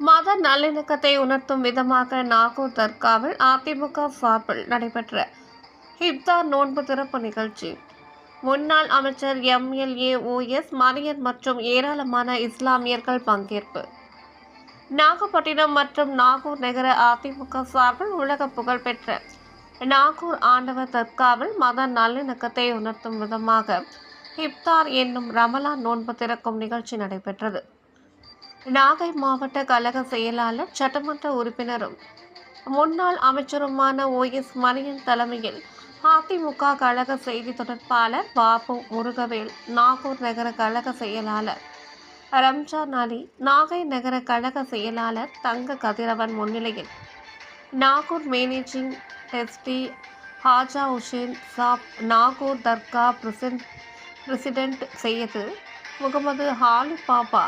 மத நல்லிணக்கத்தை உணர்த்தும் விதமாக நாகூர் தர்காவில் அதிமுக சார்பில் நடைபெற்ற ஹிப்தார் நோன்பு திறப்பு நிகழ்ச்சி. முன்னாள் அமைச்சர் எம்எல்ஏ ஓஎஸ் மணியன் மற்றும் ஏராளமான இஸ்லாமியர்கள் பங்கேற்பு. நாகப்பட்டினம் மற்றும் நாகூர் நகர அதிமுக சார்பில் உலக புகழ்பெற்ற நாகூர் ஆண்டவர் தர்காவில் மத நல்லிணக்கத்தை உணர்த்தும் விதமாக இப்தார் என்னும் ரமலான் நோன்பு திறக்கும் நிகழ்ச்சி நடைபெற்றது. நாகை மாவட்ட கழக செயலாளர் சட்டமன்ற உறுப்பினரும் முன்னாள் அமைச்சருமான ஓஎஸ் மணியன் தலைமையில் அதிமுக கழக செய்தி தொடர்பாளர் பாபு முருகவேல் நாகூர் நகர கழக செயலாளர் ரம்ஜான் அலி நாகை நகர கழக செயலாளர் தங்க கதிரவன் முன்னிலையில் Nagore managing SP Haja Hussain Sahib Nagore dargah president Syed Mohammed Hali Baba